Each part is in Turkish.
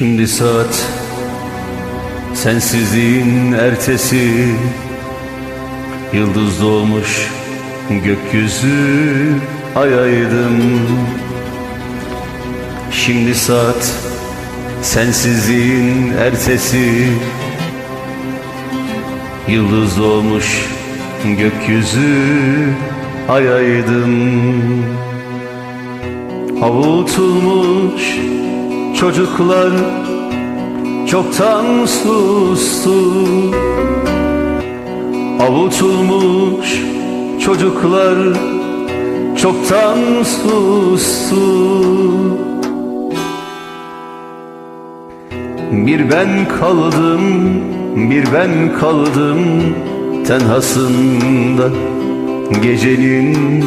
Şimdi saat Sensizliğin ertesi. Yıldız doğmuş Gökyüzü ay aydın Şimdi saat Sensizliğin ertesi. Yıldız doğmuş Gökyüzü ay aydın Avutulmuş çocuklar çoktan sustu. Avutulmuş çocuklar çoktan sustu. Bir ben kaldım, bir ben kaldım tenhasında. Gecenin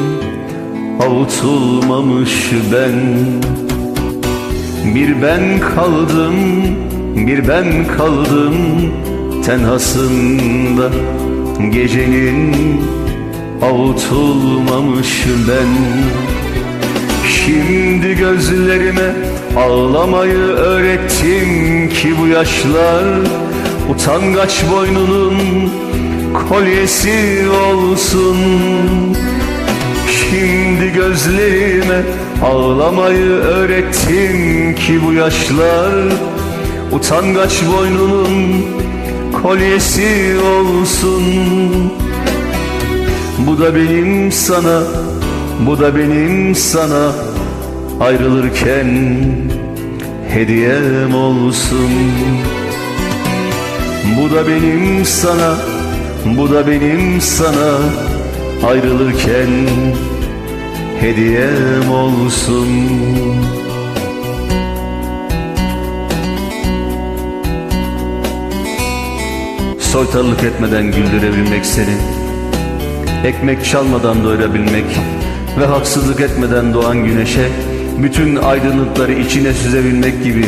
avutulmamış ben Bir ben kaldım, bir ben kaldım tenhasında. Gecenin avutulmamış ben. Şimdi gözlerime ağlamayı öğrettim ki bu yaşlar Utangaç boynunun kolyesi olsun Şimdi gözlerime ağlamayı öğrettim ki bu yaşlar Utangaç boynunun kolyesi olsun. Bu da benim sana, bu da benim sana Ayrılırken hediyem olsun. Bu da benim sana, bu da benim sana Ayrılırken hediyem olsun. Soytarılık etmeden güldürebilmek seni Ekmek çalmadan doyurabilmek Ve haksızlık etmeden doğan güneşe Bütün aydınlıkları içine süzebilmek gibi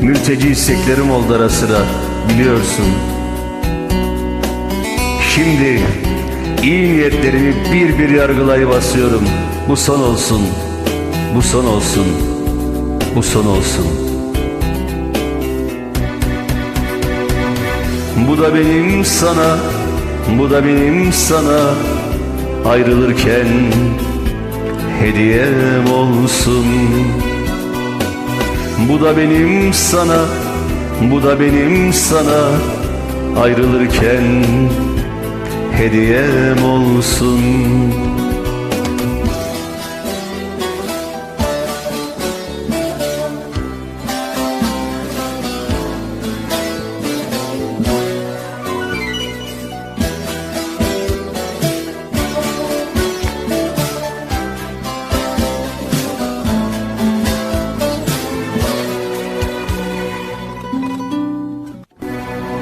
Mülteci isteklerim oldu ara sıra Biliyorsun. Şimdi iyi niyetlerimi bir bir yargılayıp basıyorum. Bu son olsun. Bu son olsun. Bu son olsun. Bu da benim sana. Bu da benim sana. Ayrılırken Hediyem olsun. Bu da benim sana. Bu da benim sana. Ayrılırken Hediyem olsun.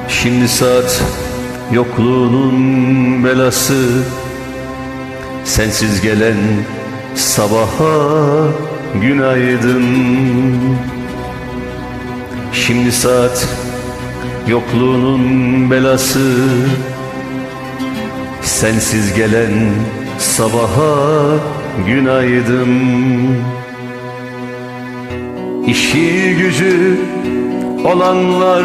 Şimdi saat yokluğunun belası Sensiz gelen sabaha günaydın. Şimdi saat yokluğunun belası Sensiz gelen sabaha günaydın. İşi gücü olanlar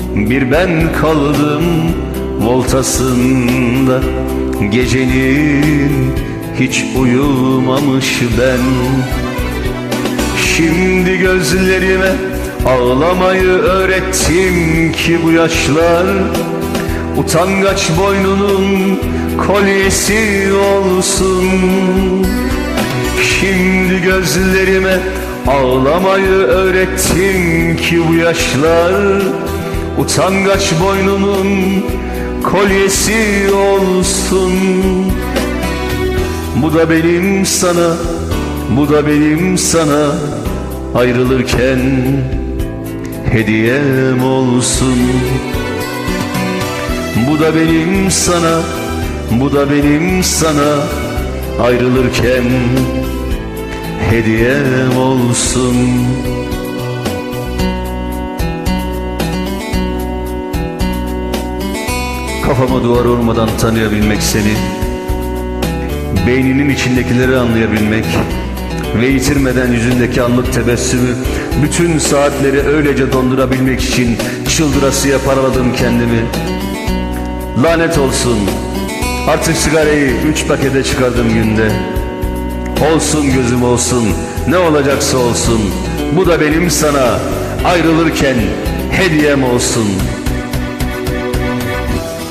bir ben kaldım voltasında. Gecenin hiç uyumamış ben. Şimdi gözlerime ağlamayı öğrettim ki bu yaşlar Utangaç boynunun kolyesi olsun. Şimdi gözlerime ağlamayı öğrettim ki bu yaşlar Utangaç boynunun kolyesi olsun. Bu da benim sana, bu da benim sana. Ayrılırken hediyem olsun. Bu da benim sana, bu da benim sana. Ayrılırken hediyem olsun Kafama duvar olmadan tanıyabilmek seni Beyninin içindekileri anlayabilmek Ve yitirmeden yüzündeki anlık tebessümü Bütün saatleri öylece dondurabilmek için Çıldırasıya paraladım kendimi. Lanet olsun Artık sigarayı üç pakete çıkardım günde. Olsun gözüm olsun Ne olacaksa olsun Bu da benim sana Ayrılırken hediyem olsun